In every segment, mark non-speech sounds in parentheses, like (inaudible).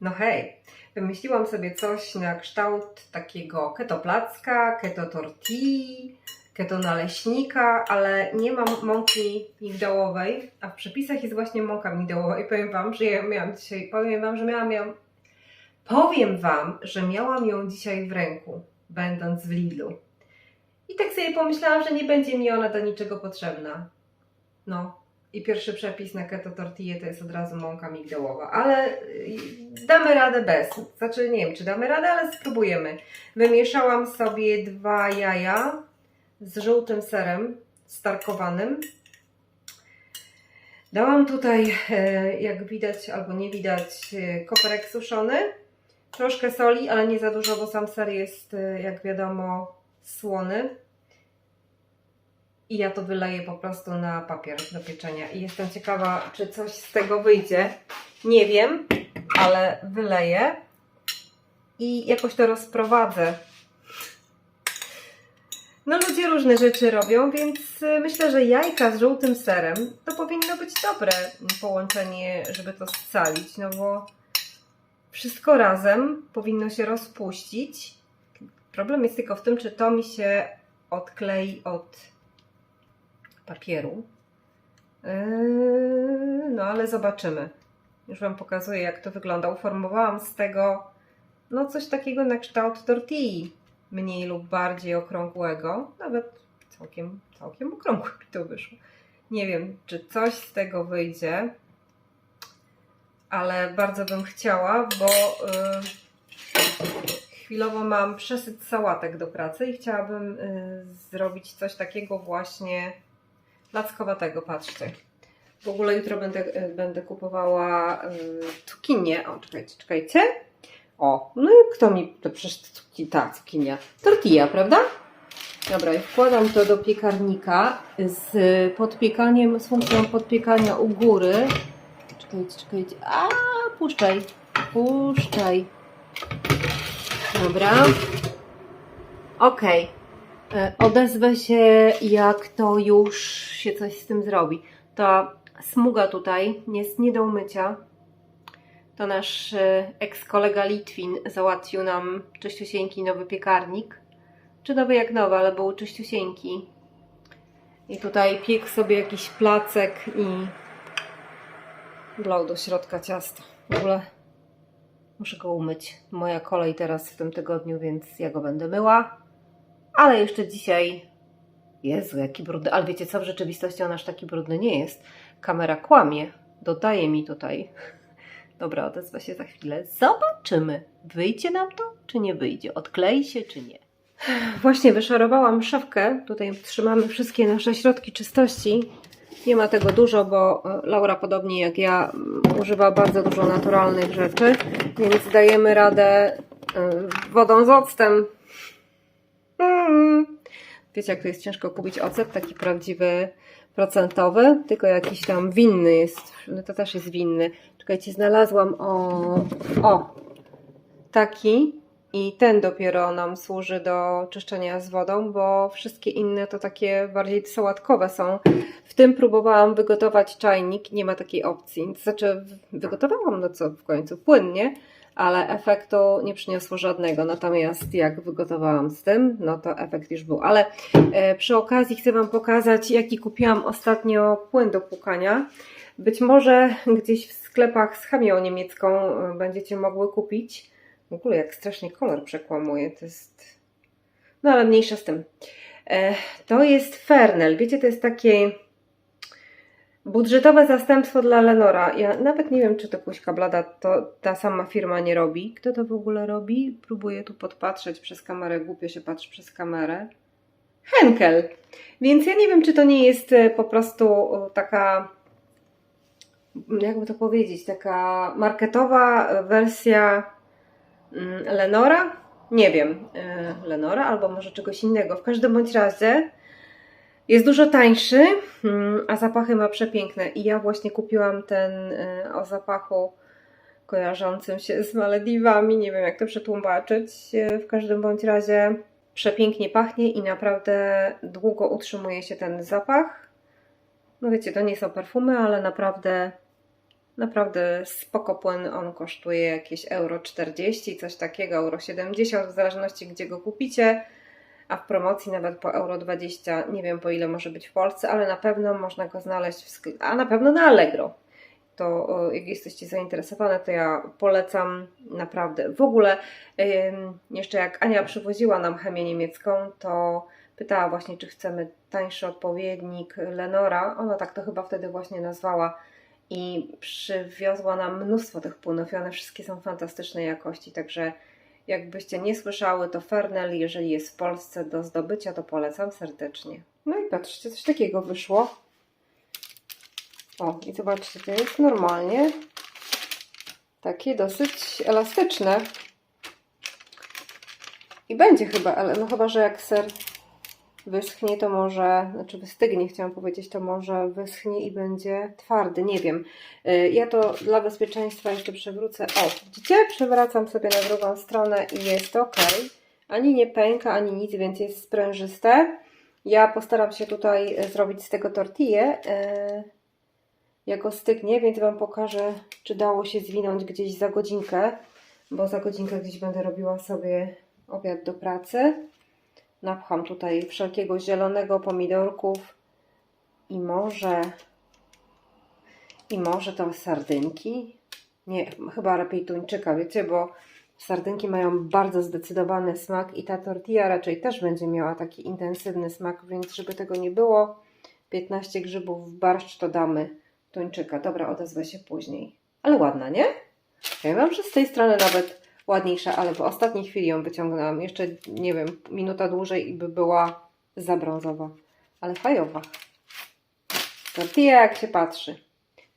No hej, wymyśliłam sobie coś na kształt takiego keto placka, keto tortilli, keto naleśnika, ale nie mam mąki migdałowej, a w przepisach jest właśnie mąka migdałowa i powiem Wam, że ja miałam dzisiaj, powiem Wam, że miałam ją, powiem Wam, że miałam ją dzisiaj w ręku, będąc w Lidlu. I tak sobie pomyślałam, że nie będzie mi ona do niczego potrzebna. No, i pierwszy przepis na keto tortillę to jest od razu mąka migdałowa, ale y, damy radę bez. Znaczy nie wiem, czy damy radę, ale spróbujemy. Wymieszałam sobie dwa jaja z żółtym serem starkowanym. Dałam tutaj, e, jak widać albo nie widać, e, koperek suszony, troszkę soli, ale nie za dużo, bo sam ser jest, e, jak wiadomo, słony. I ja to wyleję po prostu na papier do pieczenia. I jestem ciekawa, czy coś z tego wyjdzie. Nie wiem, ale wyleję i jakoś to rozprowadzę. No ludzie różne rzeczy robią, więc y, myślę, że jajka z żółtym serem to powinno być dobre połączenie, żeby to scalić, no bo wszystko razem powinno się rozpuścić. Problem jest tylko w tym, czy to mi się odklei od papieru. Yy, no ale zobaczymy. Już Wam pokazuję, jak to wygląda. Uformowałam z tego no coś takiego na kształt tortilli. Mniej lub bardziej okrągłego. Nawet całkiem, całkiem okrągłe mi to wyszło. Nie wiem, czy coś z tego wyjdzie. Ale bardzo bym chciała, bo yy, chwilowo mam przesyt sałatek do pracy i chciałabym yy, zrobić coś takiego właśnie lackowatego, patrzcie. W ogóle jutro będę, e, będę kupowała y, cukinię. O, czekajcie, czekajcie. O, no i kto mi, to przecież cuki, ta cukinia, tortilla, prawda? Dobra, i wkładam to do piekarnika z podpiekaniem, z funkcją podpiekania u góry. Czekajcie, czekajcie. A, puszczaj, puszczaj. Dobra. Okej. E, Odezwę się, jak to już się coś z tym zrobi. Ta smuga tutaj jest nie do umycia. To nasz e, eks-kolega Litwin załatwił nam czyściusieńki nowy piekarnik. Czy nowy jak nowy, ale był czyściusieńki. I tutaj piekł sobie jakiś placek i wlał do środka ciasto. W ogóle muszę go umyć. Moja kolej teraz w tym tygodniu, więc ja go będę myła. Ale jeszcze dzisiaj. Jezu, jaki brudny. Ale wiecie co, w rzeczywistości on aż taki brudny nie jest. Kamera kłamie. Dodaje mi tutaj. (laughs) Dobra, odezwę się za chwilę. Zobaczymy. Wyjdzie nam to, czy nie wyjdzie? Odklei się, czy nie? Właśnie wyszarowałam szafkę. Tutaj trzymamy wszystkie nasze środki czystości. Nie ma tego dużo, bo e, Laura, podobnie jak ja, mm, używa bardzo dużo naturalnych rzeczy, więc dajemy radę e, wodą z octem. Wiecie, jak to jest ciężko kupić ocet, taki prawdziwy procentowy, tylko jakiś tam winny jest. No to też jest winny. Czekajcie, znalazłam o, o taki i ten dopiero nam służy do czyszczenia z wodą, bo wszystkie inne to takie bardziej sałatkowe są. W tym próbowałam wygotować czajnik, nie ma takiej opcji. Znaczy, wygotowałam no co w końcu płynnie, ale efektu nie przyniosło żadnego. Natomiast jak wygotowałam z tym, no to efekt już był. Ale e, przy okazji chcę Wam pokazać, jaki kupiłam ostatnio płyn do płukania. Być może gdzieś w sklepach z chemią niemiecką e, będziecie mogły kupić. W ogóle jak strasznie kolor przekłamuje, to jest... No ale mniejsza z tym. E, to jest Fernel. Wiecie, to jest takie Budżetowe zastępstwo dla Lenora. Ja nawet nie wiem, czy to Kuśka Blada to ta sama firma nie robi. Kto to w ogóle robi? Próbuję tu podpatrzeć przez kamerę. Głupio się patrzy przez kamerę. Henkel. Więc ja nie wiem, czy to nie jest e, po prostu e, taka, jakby to powiedzieć, taka marketowa wersja mm, Lenora. Nie wiem, e, Lenora albo może czegoś innego. W każdym bądź razie jest dużo tańszy, mm, a zapachy ma przepiękne. I ja właśnie kupiłam ten y, o zapachu kojarzącym się z Malediwami. Nie wiem, jak to przetłumaczyć. Y, w każdym bądź razie przepięknie pachnie i naprawdę długo utrzymuje się ten zapach. No wiecie, to nie są perfumy, ale naprawdę Naprawdę spoko płyn, on kosztuje jakieś euro 40, coś takiego, euro 70, w zależności gdzie go kupicie, a w promocji nawet po euro 20, nie wiem po ile może być w Polsce, ale na pewno można go znaleźć w a na pewno na Allegro. To jak jesteście zainteresowane, to ja polecam naprawdę. W ogóle jeszcze jak Ania przywoziła nam chemię niemiecką, to pytała właśnie, czy chcemy tańszy odpowiednik Lenora. Ona tak to chyba wtedy właśnie nazwała i przywiozła nam mnóstwo tych płynów i one wszystkie są fantastycznej jakości, także jakbyście nie słyszały, to Fernel, jeżeli jest w Polsce do zdobycia, to polecam serdecznie. No i patrzcie, coś takiego wyszło. O, i zobaczcie, to jest normalnie takie dosyć elastyczne. I będzie chyba, ale no chyba, że jak ser wyschnie, to może, znaczy wystygnie, chciałam powiedzieć, to może wyschnie i będzie twardy, nie wiem. Y, Ja to dla bezpieczeństwa jeszcze przewrócę. O, widzicie? Przewracam sobie na drugą stronę i jest ok. Ani nie pęka, ani nic, więc jest sprężyste. Ja postaram się tutaj e, zrobić z tego tortillę. e, Jak ostygnie, więc Wam pokażę, czy dało się zwinąć gdzieś za godzinkę, bo za godzinkę gdzieś będę robiła sobie obiad do pracy. Napcham tutaj wszelkiego zielonego, pomidorków i może i może to sardynki. Nie, chyba lepiej tuńczyka, wiecie, bo sardynki mają bardzo zdecydowany smak i ta tortilla raczej też będzie miała taki intensywny smak, więc żeby tego nie było, 15 grzybów w barszcz to damy tuńczyka. Dobra, odezwę się później. Ale ładna, nie? Ja wiem, że z tej strony nawet ładniejsza, ale w ostatniej chwili ją wyciągnęłam. Jeszcze, nie wiem, minuta dłużej i by była za brązowa. Ale fajowa. Tortilla jak się patrzy.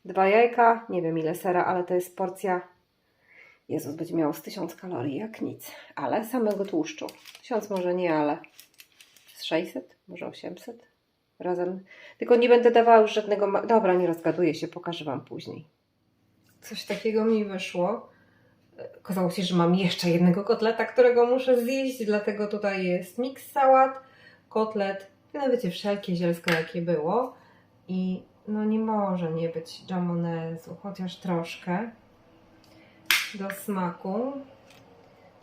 Dwa jajka, nie wiem ile sera, ale to jest porcja. Jezus, będzie miało z 1000 kalorii, jak nic. Ale samego tłuszczu. 1000 może nie, ale z 600, może 800 razem. Tylko nie będę dawała już żadnego. Dobra, nie rozgaduję się, pokażę Wam później. Coś takiego mi wyszło. Okazało się, że mam jeszcze jednego kotleta, którego muszę zjeść, dlatego tutaj jest miks sałat, kotlet, no wiecie, wszelkie zielsko jakie było. I no nie może nie być jamonezu, chociaż troszkę do smaku.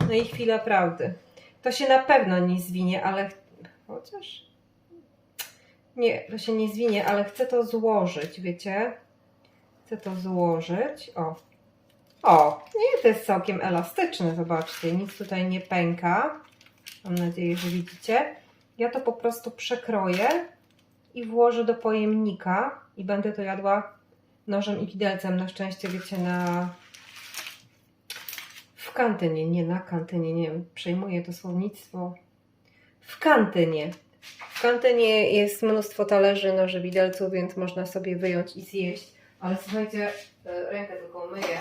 No i chwila prawdy. To się na pewno nie zwinie, ale ch- chociaż nie, to się nie zwinie, ale chcę to złożyć, wiecie? Chcę to złożyć. O. O, nie, to jest całkiem elastyczne, zobaczcie. Nic tutaj nie pęka. Mam nadzieję, że widzicie. Ja to po prostu przekroję i włożę do pojemnika i będę to jadła nożem i widelcem. Na szczęście, wiecie, na w kantynie, nie na kantynie, nie wiem, przejmuję to słownictwo. W kantynie. W kantynie jest mnóstwo talerzy, noży, widelców, więc można sobie wyjąć i zjeść. Ale słuchajcie, e, rękę tylko myję.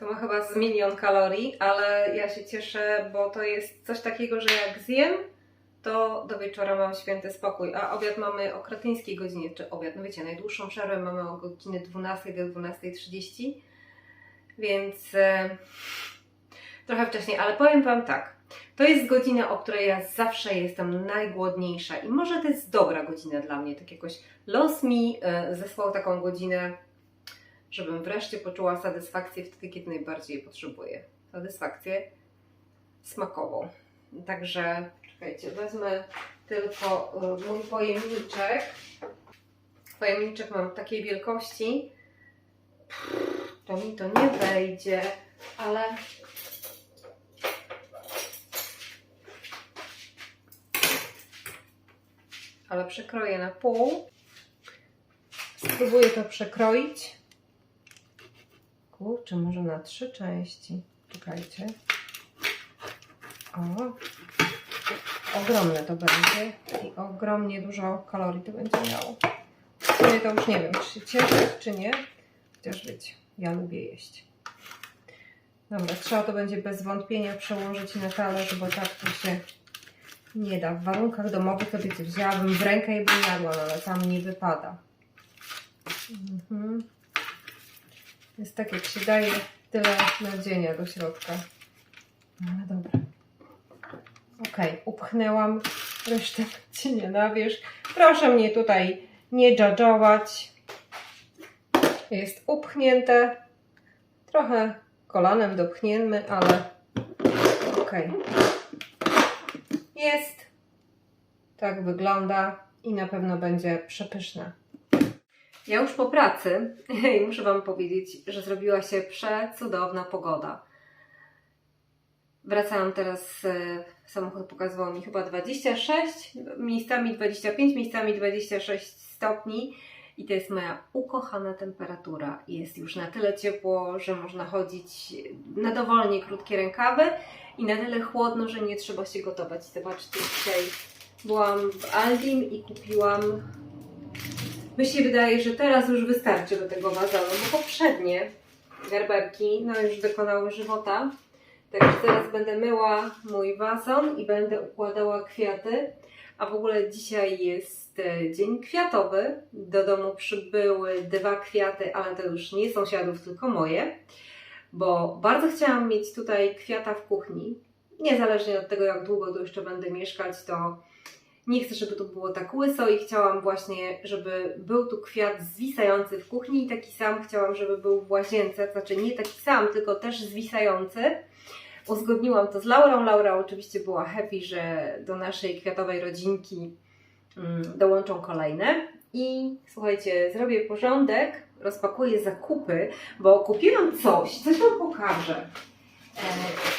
To ma chyba z milion kalorii, ale ja się cieszę, bo to jest coś takiego, że jak zjem, to do wieczora mam święty spokój. A obiad mamy o kretyńskiej godzinie, czy obiad, no wiecie, najdłuższą przerwę mamy o godzinie 12 do 12.30, więc e, trochę wcześniej, ale powiem Wam tak. To jest godzina, o której ja zawsze jestem najgłodniejsza i może to jest dobra godzina dla mnie. Tak jakoś los mi e, zesłał taką godzinę, żebym wreszcie poczuła satysfakcję wtedy, kiedy najbardziej jej potrzebuję. Satysfakcję smakową. Także czekajcie, wezmę tylko e, mój pojemniczek. Pojemniczek mam takiej wielkości. To mi to nie wejdzie, ale ale przekroję na pół. Spróbuję to przekroić. Kurczę, może na trzy części. Czekajcie. O. Ogromne to będzie i ogromnie dużo kalorii to będzie miało. W sumie to już nie wiem, czy się czy nie. Chociaż wiecie, ja lubię jeść. Dobra, trzeba to będzie bez wątpienia przełożyć na talerz, bo tak to się nie da. W warunkach domowych to wiecie, wzięłabym w rękę i bym jadła, no ale tam nie wypada. Mhm. Jest tak, jak się daje tyle nadzienia do środka. No ale dobra. Ok, upchnęłam resztę (laughs) nadzienia na wierzch. Proszę mnie tutaj nie dżadżować. Jest upchnięte. Trochę kolanem dopchniemy, ale ok. Jest. Tak wygląda i na pewno będzie przepyszne. Ja już po pracy (laughs) i muszę Wam powiedzieć, że zrobiła się przecudowna pogoda. Wracałam teraz, e, samochód pokazywał mi chyba 26, miejscami 25, miejscami 26 stopni i to jest moja ukochana temperatura. Jest już na tyle ciepło, że można chodzić na dowolnie krótkie rękawy i na tyle chłodno, że nie trzeba się gotować. Zobaczcie, dzisiaj byłam w Aldim i kupiłam mi się wydaje, że teraz już wystarczy do tego wazonu, bo poprzednie garberki no już dokonały żywota. Także teraz będę myła mój wazon i będę układała kwiaty. A w ogóle dzisiaj jest e, dzień kwiatowy. Do domu przybyły dwa kwiaty, ale to już nie sąsiadów, tylko moje. Bo bardzo chciałam mieć tutaj kwiata w kuchni. Niezależnie od tego, jak długo tu jeszcze będę mieszkać, to nie chcę, żeby tu było tak łyso i chciałam właśnie, żeby był tu kwiat zwisający w kuchni i taki sam chciałam, żeby był w łazience, znaczy nie taki sam, tylko też zwisający. Uzgodniłam to z Laurą. Laura oczywiście była happy, że do naszej kwiatowej rodzinki mm, dołączą kolejne. I słuchajcie, zrobię porządek, rozpakuję zakupy, bo kupiłam coś, coś Wam pokażę.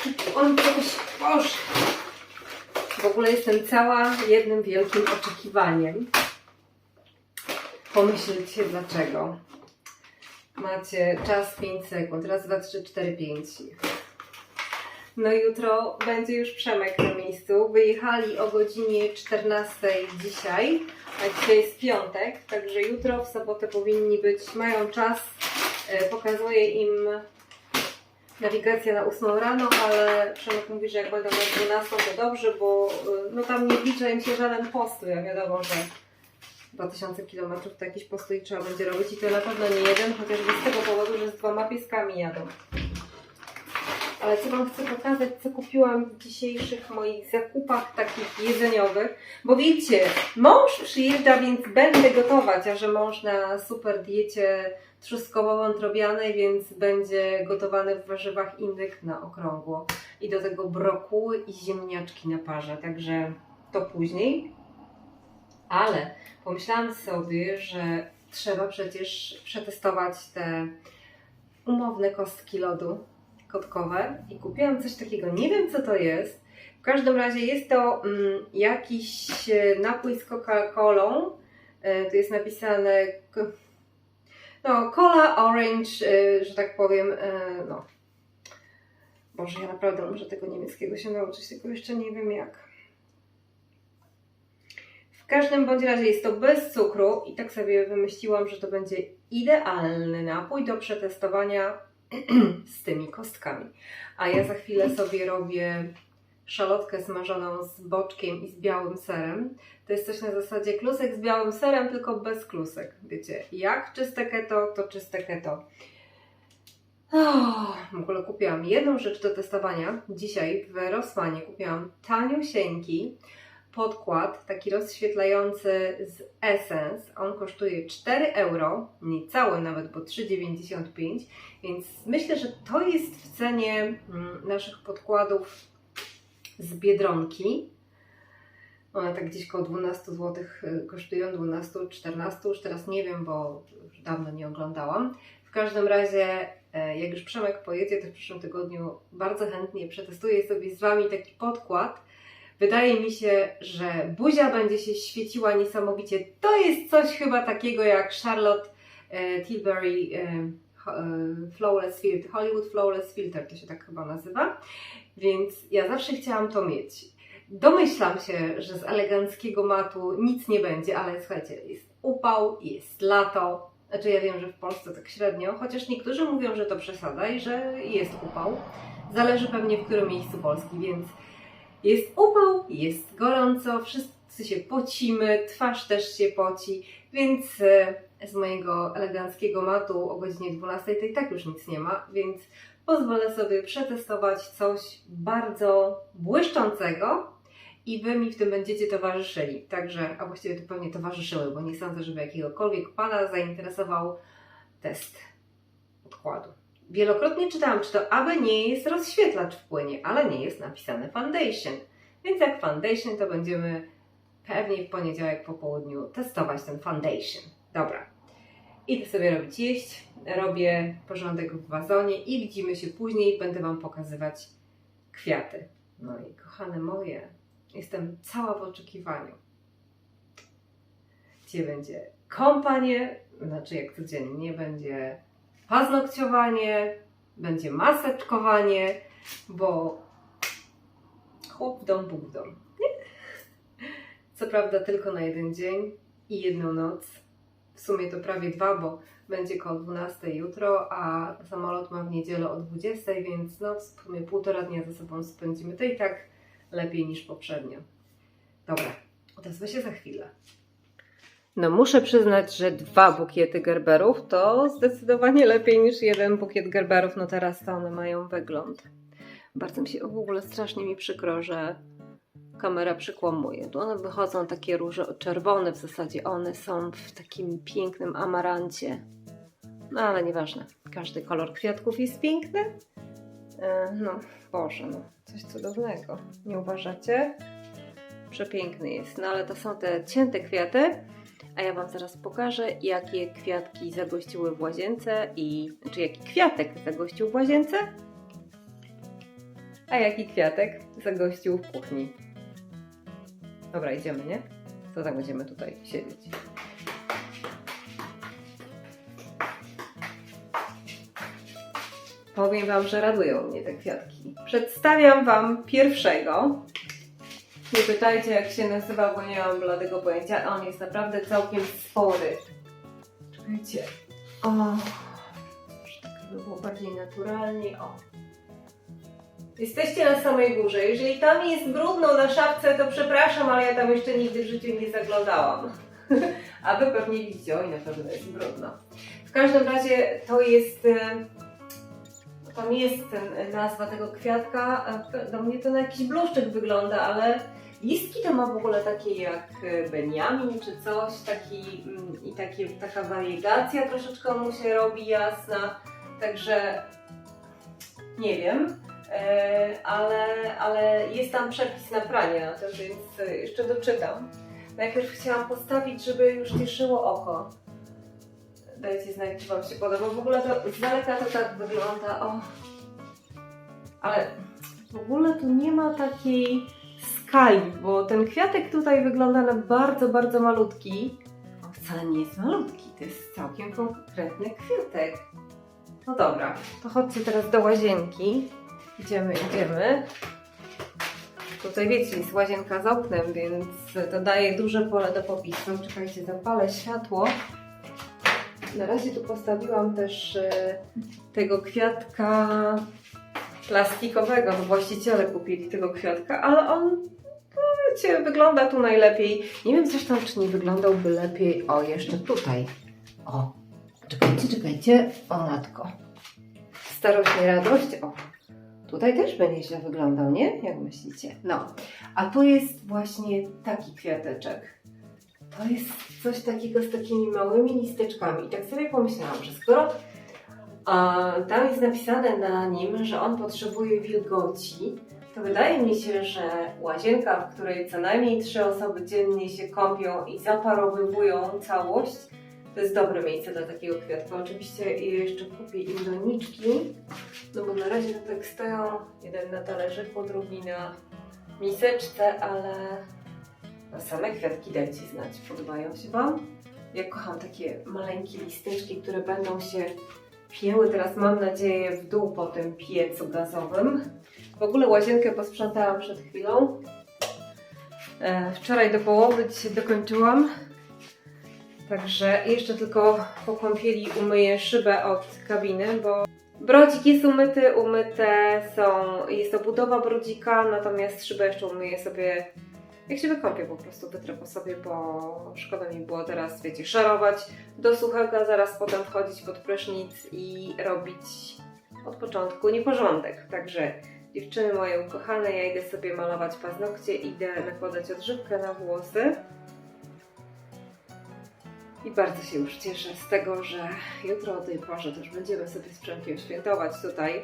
Kupiłam coś, Boże, w ogóle jestem cała jednym wielkim oczekiwaniem. Pomyślcie dlaczego. Macie czas 5 sekund. Raz, dwa, trzy, cztery, pięć. No jutro będzie już Przemek na miejscu. Wyjechali o godzinie 14 dzisiaj, a dzisiaj jest piątek, także jutro w sobotę powinni być, mają czas. E, Pokazuję im nawigacja na 8 rano, ale Przemek mówi, że jak będą na 12 to dobrze, bo y, no tam nie wlicza im się żaden postój, a wiadomo, że 2000 km to jakiś postój trzeba będzie robić i to na pewno nie jeden, chociażby z tego powodu, że z dwoma pieskami jadą. Ale co Wam chcę pokazać, co kupiłam w dzisiejszych moich zakupach takich jedzeniowych, bo wiecie, mąż przyjeżdża, więc będę gotować, a że mąż na super diecie trzustkowo-wątrobianej, więc będzie gotowany w warzywach innych na okrągło. I do tego brokuły i ziemniaczki na parze, także to później. Ale pomyślałam sobie, że trzeba przecież przetestować te umowne kostki lodu kotkowe i kupiłam coś takiego. Nie wiem, co to jest. W każdym razie jest to mm, jakiś e, napój z Coca-Colą. E, tu jest napisane no, cola, orange, e, że tak powiem. E, no. Boże, ja naprawdę muszę tego niemieckiego się nauczyć, tylko jeszcze nie wiem jak. W każdym bądź razie jest to bez cukru i tak sobie wymyśliłam, że to będzie idealny napój do przetestowania (clears throat) z tymi kostkami. A ja za chwilę sobie robię szalotkę smażoną z boczkiem i z białym serem. To jest coś na zasadzie klusek z białym serem, tylko bez klusek. Wiecie, jak czyste keto, to czyste keto. Oh, w ogóle kupiłam jedną rzecz do testowania. Dzisiaj w Rossmanie kupiłam taniusieńki podkład, taki rozświetlający z Essence. On kosztuje 4 euro, niecały nawet, bo 3,95. Więc myślę, że to jest w cenie mm, naszych podkładów z Biedronki. One tak gdzieś koło 12 zł kosztują, 12, 14, już teraz nie wiem, bo już dawno nie oglądałam. W każdym razie, e, jak już Przemek pojedzie, to w przyszłym tygodniu bardzo chętnie przetestuję sobie z Wami taki podkład. Wydaje mi się, że buzia będzie się świeciła niesamowicie. To jest coś chyba takiego jak Charlotte e, Tilbury e, e, Flawless Filter, Hollywood Flawless Filter, to się tak chyba nazywa. Więc ja zawsze chciałam to mieć. Domyślam się, że z eleganckiego matu nic nie będzie, ale słuchajcie, jest upał, jest lato. Znaczy ja wiem, że w Polsce tak średnio, chociaż niektórzy mówią, że to przesada i że jest upał. Zależy pewnie w którym miejscu Polski, więc jest upał, jest gorąco, wszyscy się pocimy, twarz też się poci, więc e, z mojego eleganckiego matu o godzinie 12 to i tak już nic nie ma, więc pozwolę sobie przetestować coś bardzo błyszczącego i wy mi w tym będziecie towarzyszyli. Także, a właściwie to pewnie towarzyszyły, bo nie sądzę, żeby jakiegokolwiek pana zainteresował test podkładu. Wielokrotnie czytałam, czy to aby nie jest rozświetlacz w płynie, ale nie jest napisane foundation. Więc jak foundation, to będziemy pewnie w poniedziałek po południu testować ten foundation. Dobra. Idę sobie robić jeść, robię porządek w wazonie i widzimy się później. Będę Wam pokazywać kwiaty. No i kochane moje, jestem cała w oczekiwaniu. Gdzie będzie kąpanie, znaczy jak codziennie, będzie paznokciowanie, będzie maseczkowanie, bo chłop w dom, Bóg w dom. Co prawda tylko na jeden dzień i jedną noc. W sumie to prawie dwa, bo będzie koło 12 jutro, a samolot ma w niedzielę o 20, więc no w sumie półtora dnia ze sobą spędzimy. To i tak lepiej niż poprzednio. Dobra, odezwę się za chwilę. No muszę przyznać, że dwa bukiety gerberów to zdecydowanie lepiej niż jeden bukiet gerberów. No teraz to one mają wygląd. Bardzo mi się w ogóle strasznie mi przykro, że kamera przykłamuje. Tu one wychodzą takie róże czerwone w zasadzie. One są w takim pięknym amarancie. No ale nieważne. Każdy kolor kwiatków jest piękny. E, No, Boże, no. Coś cudownego. Nie uważacie? Przepiękny jest. No ale to są te cięte kwiaty. A ja Wam zaraz pokażę, jakie kwiatki zagościły w łazience i... Czy jaki kwiatek zagościł w łazience? A jaki kwiatek zagościł w kuchni? Dobra, idziemy, nie? Co tak będziemy tutaj siedzieć? Powiem Wam, że radują mnie te kwiatki. Przedstawiam Wam pierwszego. Nie pytajcie, jak się nazywa, bo nie mam bladego pojęcia. On jest naprawdę całkiem spory. Czekajcie. O, może tak by było bardziej naturalnie. O. Jesteście na samej górze. Jeżeli tam jest brudno na szafce, to przepraszam, ale ja tam jeszcze nigdy w życiu nie zaglądałam. (laughs) A wy pewnie widzicie, oj, na pewno jest brudno. W każdym razie to jest. e, Tam jest ten, nazwa tego kwiatka. a Do mnie to na jakiś bluszczyk wygląda, ale listki to ma w ogóle takie jak e, Benjamin czy coś, taki, mm, i takie, taka wariegacja troszeczkę mu się robi jasna. Także nie wiem. E, ale, ale jest tam przepis na pranie na to, więc e, jeszcze doczytam. Najpierw chciałam postawić, żeby już cieszyło oko. Dajcie znać, czy Wam się podoba. W ogóle to z daleka to tak wygląda. O. Ale w ogóle tu nie ma takiej skali, bo ten kwiatek tutaj wygląda na bardzo, bardzo malutki. On wcale nie jest malutki, to jest całkiem konkretny kwiatek. No dobra, to chodźcie teraz do łazienki. Idziemy, idziemy. Tutaj wiecie, jest łazienka z oknem, więc to daje duże pole do popisu. Czekajcie, zapalę światło. Na razie tu postawiłam też e, tego kwiatka plastikowego. No właściciele kupili tego kwiatka, ale on, wiecie, wygląda tu najlepiej. Nie wiem zresztą, czy nie wyglądałby lepiej. O, jeszcze tutaj. O, czekajcie, czekajcie. O, matko. Starość radość. O, Tutaj też będzie źle wyglądał, nie? Jak myślicie? No, a tu jest właśnie taki kwiateczek. To jest coś takiego z takimi małymi listeczkami. I tak sobie pomyślałam, że skoro a, tam jest napisane na nim, że on potrzebuje wilgoci, to wydaje mi się, że łazienka, w której co najmniej trzy osoby dziennie się kąpią i zaparowywują całość, to jest dobre miejsce dla takiego kwiatka. Oczywiście jeszcze kupię im doniczki, no bo na razie to tak stoją, jeden na talerzyku, drugi na miseczce, ale na same kwiatki dajcie znać, podobają się Wam? Ja kocham takie maleńkie listeczki, które będą się pięły teraz mam nadzieję w dół po tym piecu gazowym. W ogóle łazienkę posprzątałam przed chwilą. E, wczoraj do połowy, dzisiaj dokończyłam. Także jeszcze tylko po kąpieli umyję szybę od kabiny, bo brodzik jest umyty, umyte są, jest to budowa brodzika, natomiast szybę jeszcze umyję sobie, jak się wykąpię po prostu, wytrę po sobie, bo szkoda mi było teraz, wiecie, szarować do suchego, zaraz potem wchodzić pod prysznic i robić od początku nieporządek. Także Dziewczyny moje ukochane, ja idę sobie malować paznokcie, idę nakładać odżywkę na włosy. I bardzo się już cieszę z tego, że jutro o tej porze też będziemy sobie z Przemkiem świętować tutaj.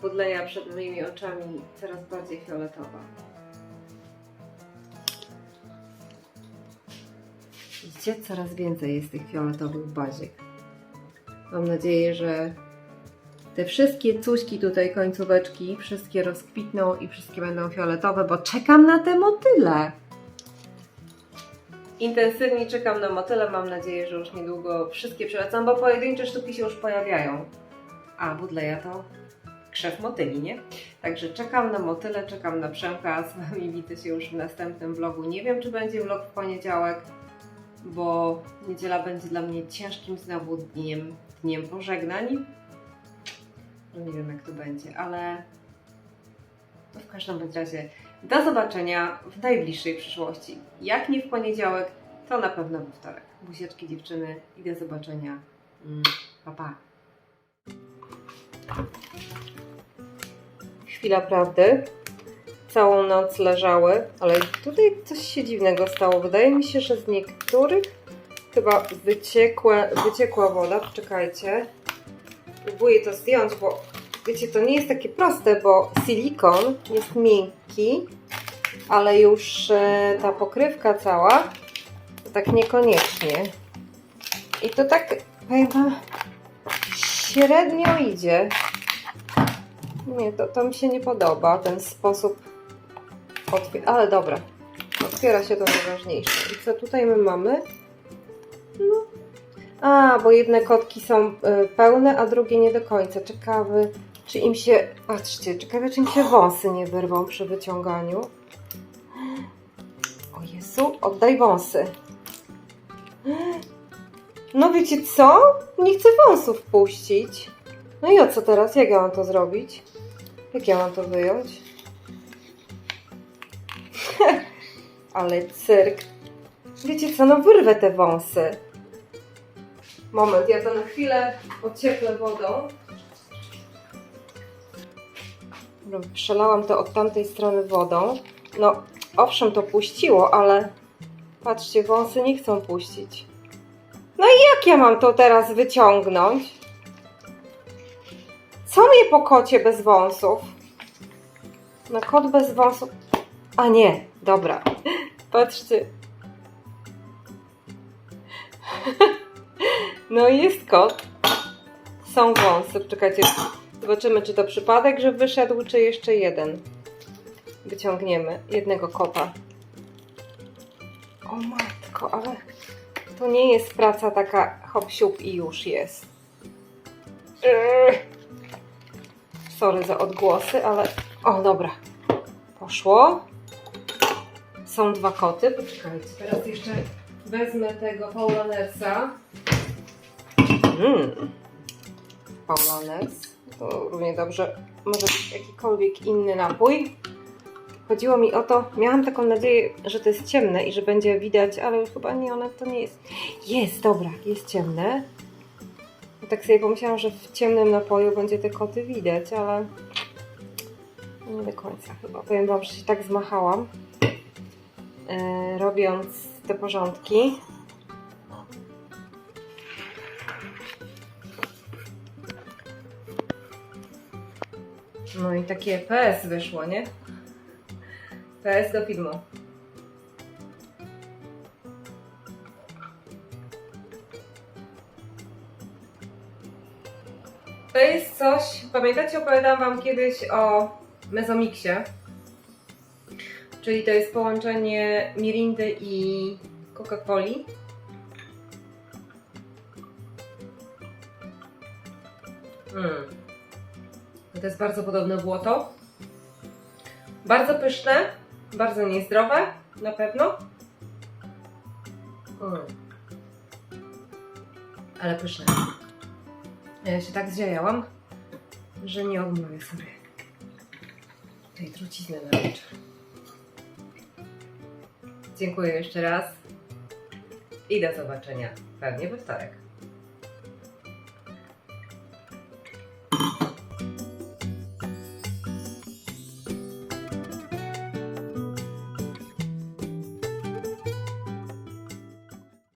Podleja przed moimi oczami coraz bardziej fioletowa. Widzicie, coraz więcej jest tych fioletowych baziek. Mam nadzieję, że te wszystkie cuśki tutaj, końcóweczki, wszystkie rozkwitną i wszystkie będą fioletowe, bo czekam na te motyle. Intensywnie czekam na motyle, mam nadzieję, że już niedługo wszystkie przylecą, bo pojedyncze sztuki się już pojawiają. A, budleja to krzew motyli, nie? Także czekam na motyle, czekam na Przemka, z Wami widzę się już w następnym vlogu. Nie wiem, czy będzie vlog w poniedziałek, bo niedziela będzie dla mnie ciężkim znowu dniem, dniem pożegnań. No nie wiem jak to będzie, ale to w każdym razie do zobaczenia w najbliższej przyszłości. Jak nie w poniedziałek, to na pewno we wtorek. Buzieczki dziewczyny i do zobaczenia. Mm, Pa, pa. Chwila prawdy. Całą noc leżały, ale tutaj coś się dziwnego stało. Wydaje mi się, że z niektórych chyba wyciekła woda. Poczekajcie. Próbuję to zdjąć, bo wiecie, to nie jest takie proste, bo silikon jest miękki, ale już e, ta pokrywka cała to tak niekoniecznie. I to tak, powiem wam, średnio idzie. Nie, to, to mi się nie podoba, ten sposób otwierania. Ale dobra, otwiera się to najważniejsze. I co tutaj my mamy? No. A, bo jedne kotki są y, pełne, a drugie nie do końca. Ciekawy, czy im się. Patrzcie, ciekawe, czy im się wąsy nie wyrwą przy wyciąganiu. O Jezu, oddaj wąsy. No wiecie co? Nie chcę wąsów puścić. No i o co teraz? Jak ja mam to zrobić? Jak ja mam to wyjąć? (laughs) Ale cyrk. Wiecie co? No wyrwę te wąsy. Moment, ja to na chwilę ocieplę wodą. Przelałam to od tamtej strony wodą. No, owszem, to puściło, ale patrzcie, wąsy nie chcą puścić. No i jak ja mam to teraz wyciągnąć? Co mnie po kocie bez wąsów? No kot bez wąsów. A nie, dobra. (laughs) Patrzcie. No i jest kot. Są wąsy. Czekajcie. Zobaczymy, czy to przypadek, że wyszedł, czy jeszcze jeden. Wyciągniemy jednego kota. O matko, ale to nie jest praca taka hop siup i już jest. Eee. Sorry za odgłosy, ale... O, dobra. Poszło. Są dwa koty. Poczekajcie, teraz jeszcze wezmę tego Paulanersa. Mm. Paulaners. To równie dobrze może jakikolwiek inny napój. Chodziło mi o to, miałam taką nadzieję, że to jest ciemne i że będzie widać, ale już chyba nie, one to nie jest. Jest, dobra, jest ciemne. Bo tak sobie pomyślałam, że w ciemnym napoju będzie te koty widać, ale nie do końca chyba. Powiem Wam, że się tak zmachałam, e, robiąc te porządki. No i takie PS wyszło, nie? PS do filmu. To jest coś, pamiętacie, opowiadałam Wam kiedyś o mezomiksie. Czyli to jest połączenie mirindy i Coca-Coli. Mm. To jest bardzo podobne błoto. Bardzo pyszne, bardzo niezdrowe, na pewno. Mm. Ale pyszne. Ja się tak zdziajałam, że nie odmówię sobie tej trucizny na wieczór. Dziękuję jeszcze raz i do zobaczenia pewnie we wtorek.